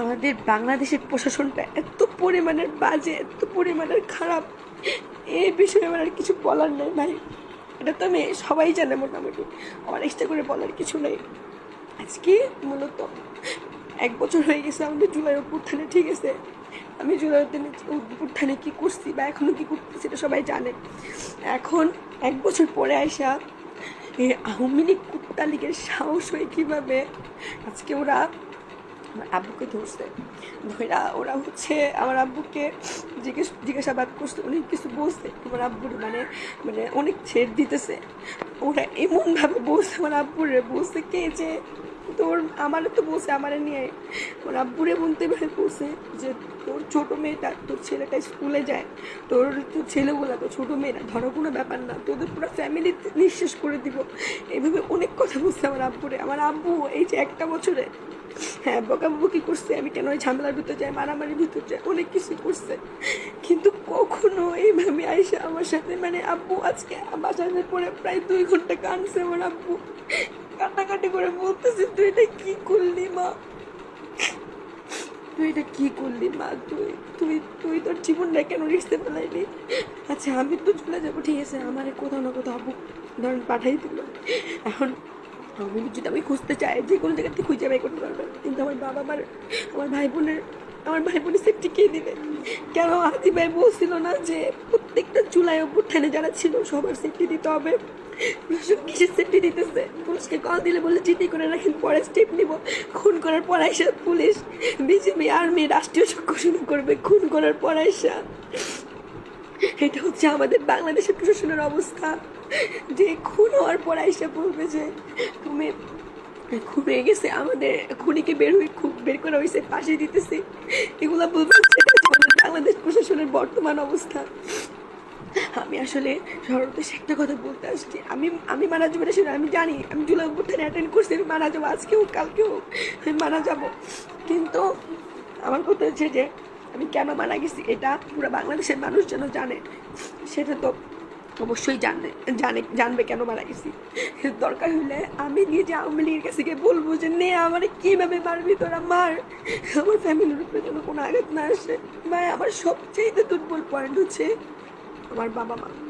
আমাদের বাংলাদেশের প্রশাসনটা এত পরিমাণের বাজে, এত পরিমাণের খারাপ। এই বিষয়ে আমার আর কিছু বলার নেই ভাই। এটা তো আমি সবাই জানে মোটামুটি। আমার এক্সট্রা করে বলার কিছু নেই। আজকে মূলত এক বছর হয়ে গেছে আমাদের জুলাই অভ্যুত্থানে ঠিক আছে? আমি জুলাই অভ্যুত্থানে কী করছি বা এখনও কী করতেছি সেটা সবাই জানে। এখন এক বছর পরে আসা এই আওয়ামী লীগ কুত্তা লীগের সাহস হয়ে কীভাবে আজকে ওরা আমার আব্বুকে ধরছে ধরা ওরা হচ্ছে আমার আব্বুকে জিজ্ঞেস জিজ্ঞাসাবাদ করছে, অনেক কিছু বলছে। আমার আব্বুর মানে মানে অনেক ছেড় দিতেছে। ওরা এমনভাবে বলছে, আমার আব্বুরে বলছে কে যে তোর আমারও তো বলছে, আমারে নিয়ে। আমার আব্বুরে বলতে পারে বলছে যে তোর ছোট মেয়েটা তোর ছেলেটা স্কুলে যায়। তোর তোর ছেলেগুলা তো ছোট মেয়েরা, ধরো কোনো ব্যাপার না, তোদের পুরো ফ্যামিলি নিঃশেষ করে দিব। এইভাবে অনেক কথা বলছে আমার আব্বুরে। আমার আব্বু এই যে একটা বছরে হ্যাঁ বকাবকি করছে। আমি কেন ওই ঝামেলার ভিতরে যাই, মারামারির ভিতর যাই? অনেক কিছু করছে। কিন্তু কখনো এইভাবে আইসা আমার সাথে মানে আব্বু আজকে বাজারের পরে প্রায় দুই ঘণ্টা কানছে আমার আব্বু। কান্নাকাটি করে বলতেছে, তুই এটা কি করলি মা? তুই এটা কি করলি মা? তুই তুই তুই তোর জীবনটা কেন রিক্সতে ফেলাইলি? আচ্ছা আমি তো চলে যাব, ঠিক আছে। আমার কোথাও না কোথাও আব্বু ধরেন পাঠাই দিল। এখন আমি যদি আমি খুঁজতে চাই, যে কোনো জায়গা থেকে খুঁজে বাই করতে পারবে। কিন্তু আমার বাবা আমার আমার ভাই বোনের, আমার ভাই বোনের সেফটি কে দিবে? কেন আদি ভাই বলছিল না যে প্রত্যেকটা চুলাই অভ্যুত্থানে যারা ছিল, সবার সেফটি দিতে হবে? প্রশাসন কিসের সেফটি দিতেছে? পুলিশকে কল দিলে বলে চিঠি করে রাখেন, পরে স্টেপ নিব। খুন করার পর আইসা পুলিশ, বিজেপি আর্মি রাষ্ট্রীয় চক্র শুরু করবে। খুন করার পর আইসা এটা হচ্ছে আমাদের বাংলাদেশের প্রশাসনের অবস্থা। যে খুন হওয়ার পর আইসা বলবে যে তুমি খুন হয়ে গেছে। আমাদের খুনিকে বের হয়ে খুব বের করা হয়েছে পাশে দিতেছে। এগুলা বলবে বাংলাদেশ প্রশাসনের বর্তমান অবস্থা। আমি আসলে সর্বশেষ একটা কথা বলতে আসছি। আমি আমি মারা যাব না আমি জানি। আমি জুলাই অভ্যুত্থানে অ্যাটেন্ড করছি, আমি মারা যাব। আজকেও কালকেও আমি মারা যাব। কিন্তু আমার কথা হচ্ছে যে আমি কেন মারা গেছি? এটা পুরো বাংলাদেশের মানুষ যেন জানে, সেটা তো অবশ্যই জানে জানে, জানবে কেন মারা গেছি। দরকার হলে আমি নিজে আওয়ামী লীগের কাছে গিয়ে বলব যে, নে, আমার কীভাবে মারবি তোরা? মার। আমার ফ্যামিলির উপরে যেন কোনো আঘাত না আসে। ভাই, আমার সবচেয়ে দুর্বল পয়েন্ট হচ্ছে আমার বাবা মা